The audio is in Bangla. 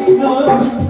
Hãy subscribe